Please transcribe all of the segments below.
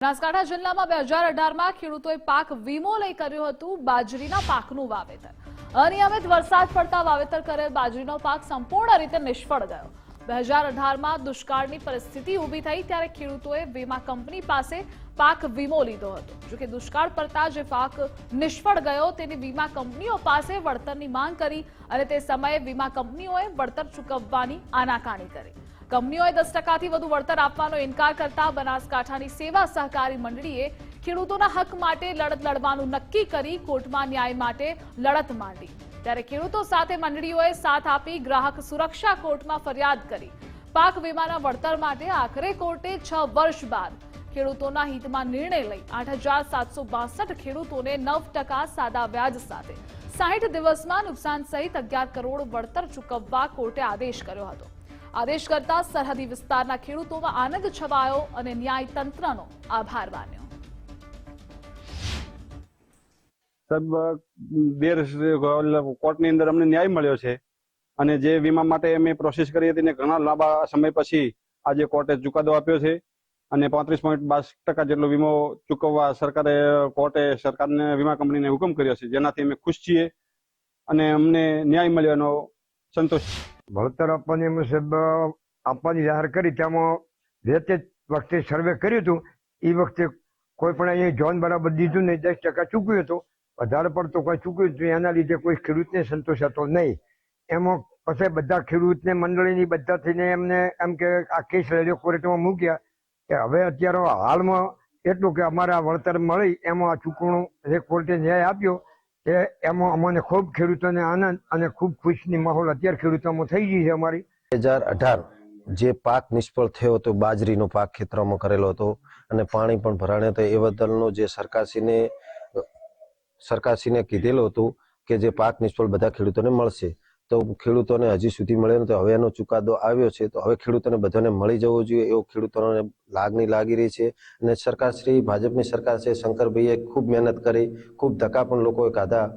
બનાસકાંઠા જિલ્લામાં બે હજાર અઢારમાં ખેડૂતોએ પાક વીમો લઈ કર્યું હતું, બાજરીના પાકનું વાવેતર. અનિયમિત વરસાદ પડતા વાવેતર કરેલ બાજરીનો પાક સંપૂર્ણ રીતે નિષ્ફળ ગયો. બે હજાર અઢારમાં દુષ્કાળની પરિસ્થિતિ ઊભી થઈ ત્યારે ખેડૂતોએ વીમા કંપની પાસે પાક વીમો લીધો હતો. જોકે દુષ્કાળ પડતા જે પાક નિષ્ફળ ગયો તેની વીમા કંપનીઓ પાસે વળતરની માંગ કરી અને તે સમયે વીમા કંપનીઓએ વળતર ચૂકવવાની આનાકાની કરી. કંપનીઓએ દસ ટકાથી વધુ વળતર આપવાનો ઇનકાર કરતા બનાસકાંઠાની સેવા સહકારી મંડળીએ ખેડૂતોના હક માટે લડત લડવાનું નક્કી કરી કોર્ટમાં ન્યાય માટે લડત માંડી. ત્યારે ખેડૂતો સાથે મંડળીઓએ સાથ આપી ગ્રાહક સુરક્ષા કોર્ટમાં ફરિયાદ કરી. પાક વીમાના વળતર માટે આખરે કોર્ટે છ વર્ષ બાદ ખેડૂતોના હિતમાં નિર્ણય લઈ આઠ ખેડૂતોને નવ સાદા વ્યાજ સાથે. સાહીઠ દિવસમાં નુકસાન સહિત અગિયાર કરોડ વળતર ચૂકવવા કોર્ટે આદેશ કર્યો હતો. આદેશ કરતા સરહદી વિસ્તારના ખેડૂતોમાં આનંદ છવાયો અને ન્યાયતંત્રનો આભાર માન્યો કોર્ટની અંદર અમને ન્યાય મળ્યો છે અને જે વીમા માટે અમે પ્રોસેસ કરી હતી ઘણા લાંબા સમય પછી આજે કોર્ટે ચુકાદો આપ્યો છે અને પાંત્રીસ પોઈન્ટ બાસ ટકા જેટલો વીમો ચૂકવવા સરકારે, કોર્ટે સરકારને, વીમા કંપનીને હુકમ કર્યો છે જેનાથી અમે ખુશ છીએ અને અમને ન્યાય મળ્યાનો સંતોષ છે. વળતર આપવાની અમે આપવાની જાહેર કરી, તેમાં જે તે વખતે સર્વે કર્યું હતું એ વખતે કોઈ પણ અહીંયા જોન બરાબર દીધું નહીં, દસ ટકા ચૂક્યું હતું. વધારે પડતો કોઈ ચૂક્યું હતું એના લીધે કોઈ ખેડૂતને સંતોષ હતો નહીં. એમાં પછી બધા ખેડૂતને, મંડળીની બધા થઈને એમને એમ કે આ કેસ રેડિયો કોર્ટમાં મૂક્યા કે હવે અત્યારે હાલમાં એટલું કે અમારે આ વળતર મળી, એમાં આ ચૂકવણું જે કોર્ટે ન્યાય આપ્યો કે એમાં અમને ખૂબ ખેડૂતોને આનંદ અને ખૂબ ખુશની માહોલ અત્યારે ખેડૂતોમાં થઈ ગઈ છે અમારી. બે હજાર અઢાર જે પાક નિષ્ફળ થયો હતો, બાજરીનો પાક ખેતરોમાં કરેલો હતો અને પાણી પણ ભરાણે હતો એ બદલનો જે સરકારશ્રીને સરકારશ્રીને કીધેલું હતું કે જે પાક નિષ્ફળ બધા ખેડૂતોને મળશે. તો ખેડૂતોને હજી સુધી મળ્યો નથી. હવે એનો ચુકાદો આવ્યો છે, તો હવે ખેડૂતોને બધાને મળી જવો જોઈએ એવો ખેડૂતોને લાગણી લાગી રહી છે. અને સરકારશ્રી, ભાજપની સરકાર છે, શંકરભાઈએ ખૂબ મહેનત કરી, ખૂબ ધક્કા પણ લોકોએ ખાધા.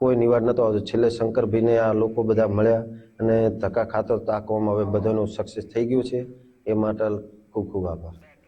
કોઈ નિવાડ નહોતો આવતો. છેલ્લે શંકરભાઈને આ લોકો બધા મળ્યા અને ધક્કા ખાતર તાકવામાં હવે બધાનું સક્સેસ થઈ ગયું છે. એ માટે ખૂબ ખૂબ આભાર.